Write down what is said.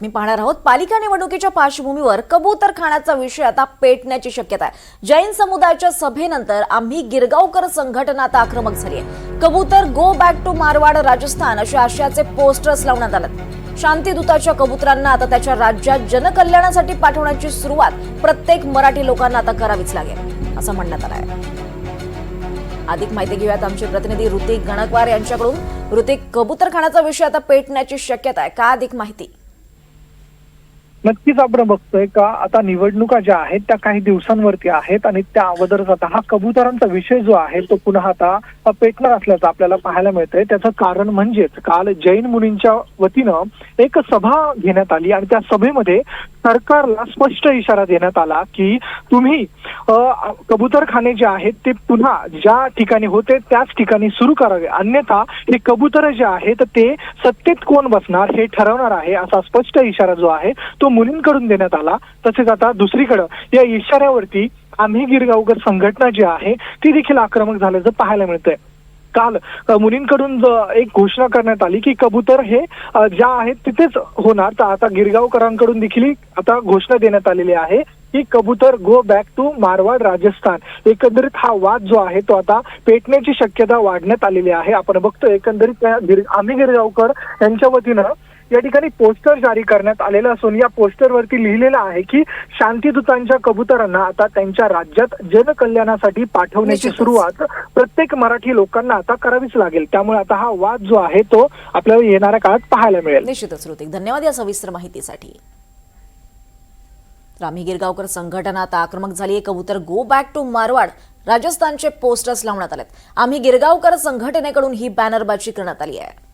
मी पाहणार आहोत. पालिका निवडणुकीच्या पार्श्वभूमीवर कबूतर खाण्याचा विषय आता पेटण्याची शक्यता आहे. जैन समुदायाच्या सभेनंतर आम्ही गिरगावकर संघटना आता आक्रमक झाली आहे कबूतर go back to Marwad Rajasthan अशा आशयाचे पोस्टर्स लावण्यात आलेत. शांतीदूताच्या कबुतरांना आता त्याच्या राज्यात जनकल्याणासाठी पाठवण्याची सुरुवात प्रत्येक मराठी लोकांना आता करावीच लागेल असं म्हणण्यात आलं आहे अधिक माहिती घेऊयात आमचे प्रतिनिधी ऋतिक गणकवार यांच्याकडून. ऋतिक कबूतर खाण्याचा विषय आता पेटण्याची शक्यता आहे. का अधिक माहिती? नक्कीच आपण बघतोय का आता निवडणुका ज्या आहेत त्या काही दिवसांवरती आहेत आणि त्या अगोदरच आता हा कबुतरांचा विषय जो आहे तो पुन्हा आता पेटणार असल्याचं आपल्याला पाहायला मिळतंय. त्याचं कारण म्हणजेच काल जैन मुलींच्या वतीनं एक सभा घेण्यात आली आणि त्या सभेमध्ये सरकारला स्पष्ट इशारा देण्यात आला की तुम्ही कबूतरखाने जे आहेत ते पुन्हा ज्या ठिकाणी होते त्याच ठिकाणी सुरू करावे. अन्यथा हे कबूतर जे आहेत ते सत्तेत कोण बसणार हे ठरवणार आहे असा स्पष्ट इशारा जो आहे तो मुलींकडून देण्यात आला. तसेच आता दुसरीकडं या इशाऱ्यावरती आम्ही गिरगावकर संघटना जी आहे ती देखील आक्रमक झाल्याचं पाहायला मिळतंय. काल मुलींकडून एक घोषणा करण्यात आली की कबूतर हे ज्या आहेत तिथेच होणार. तर आता गिरगावकरांकडून देखील आता घोषणा देण्यात आलेली आहे की कबूतर go back to Marwad Rajasthan. एकंदरीत हा वाद जो आहे तो आता पेटण्याची शक्यता वाढण्यात आलेली आहे. आपण बघतो एकंदरीत आम्ही गिरगावकर यांच्या वतीनं या ठिकाणी पोस्टर जारी करण्यात आलेलं असून या पोस्टरवरती लिहिलेलं आहे की शांतीदूतांच्या कबुतरांना आता त्यांच्या राज्यात जनकल्याणासाठी पाठवण्याची. सुरुवात प्रत्येक मराठी लोकांना आता करावीच लागेल. त्यामुळे आता हा वाद जो आहे तो आपल्याला येणाऱ्या काळात पाहायला मिळेल. निश्चितच ऋतिक धन्यवाद या सविस्तर माहितीसाठी. रामी गिरगावकर संघटना आता आक्रमक झाली आहे. कबूतर गो बॅक टू मारवाड राजस्थानचे पोस्टर्स लावण्यात आलेत. आम्ही गिरगावकर संघटनेकडून ही बॅनरबाजी करण्यात आली आहे.